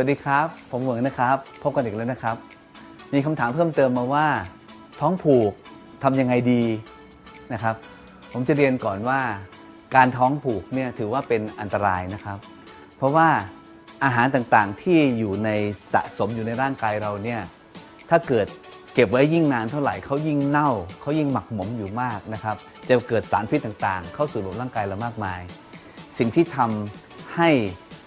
วัสดีครับ ผมเหวิงนะครับ พบกันอีกแล้วนะครับ มีคำถามเพิ่มเติมมาว่า ท้องผูกทำยังไงดีนะครับ ผมจะเรียนก่อนว่า การท้องผูกเนี่ยถือว่าเป็นอันตรายนะครับ เพราะว่าอาหารต่างๆที่อยู่ในสะสมอยู่ในร่างกายเราเนี่ยถ้าเกิดเก็บไว้ยิ่งนานเท่าไหร่เขายิ่งเน่าเขายิ่งหมักหมมอยู่มากนะครับ จะเกิดสารพิษต่างๆ เข้าสู่ระบบร่างกายเรามากมาย สิ่งที่ทำให้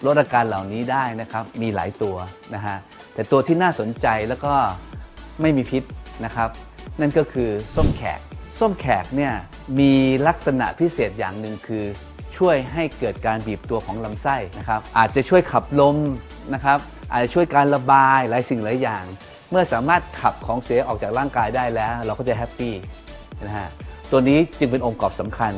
ลดอาการเหล่านี้ได้นะครับมีหลายตัวนะฮะแต่ตัวที่น่าสนใจแล้วก็ไม่มีพิษนะครับ นั่นก็คือส้มแขก ส้มแขกเนี่ยมีลักษณะพิเศษอย่างหนึ่งคือช่วยให้เกิดการบีบตัวของลำไส้นะครับ อาจจะช่วยขับลมนะครับ อาจจะช่วยการระบายหลายสิ่งหลายอย่าง เมื่อสามารถขับของเสียออกจากร่างกายได้แล้ว เราก็จะแฮปปี้นะฮะตัวนี้จึงเป็นองค์ประกอบสำคัญ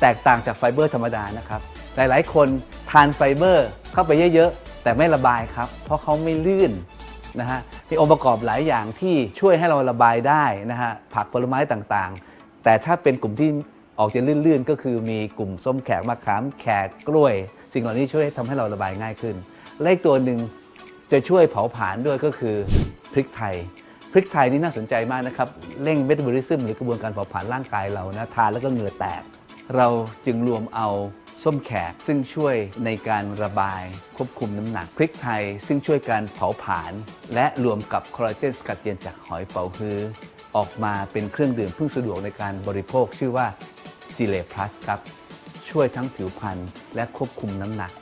แตกต่างจากไฟเบอร์ธรรมดานะครับ หลายๆ คน ทานไฟเบอร์เข้าไปเยอะๆ แต่ไม่ระบายครับ เพราะเขาไม่ลื่นนะฮะมีองค์ประกอบหลายอย่างที่ช่วยให้เราระบายได้นะฮะผักผลไม้ต่างๆ แต่ถ้าเป็นกลุ่มที่ออกจะลื่นๆ ก็คือมีกลุ่มส้มแขกมะขามแขกกล้วย สิ่งเหล่านี้ช่วยทำให้เราระบายง่ายขึ้น และอีกตัวหนึ่งจะช่วยเผาผลาญด้วยก็คือพริกไทยพริกไทยนี่น่าสนใจมากนะครับเร่งเมตาบอลิซึมหรือกระบวนการเผาผลาญร่างกายเรานะทานแล้วก็เหงื่อแตก เราจึงรวมเอา ส้มแขกซึ่งช่วยในการระบายควบคุมน้ำหนักพริกไทย ซึ่งช่วยการเผาผลาญและรวมกับคอลลาเจนสกัดเย็นจากหอยเป๋าฮื้อออกมาเป็นเครื่องดื่มเพิ่งสะดวกในการบริโภคชื่อว่าซีเลพลัสครับ ช่วยทั้งผิวพรรณและควบคุมน้ำหนัก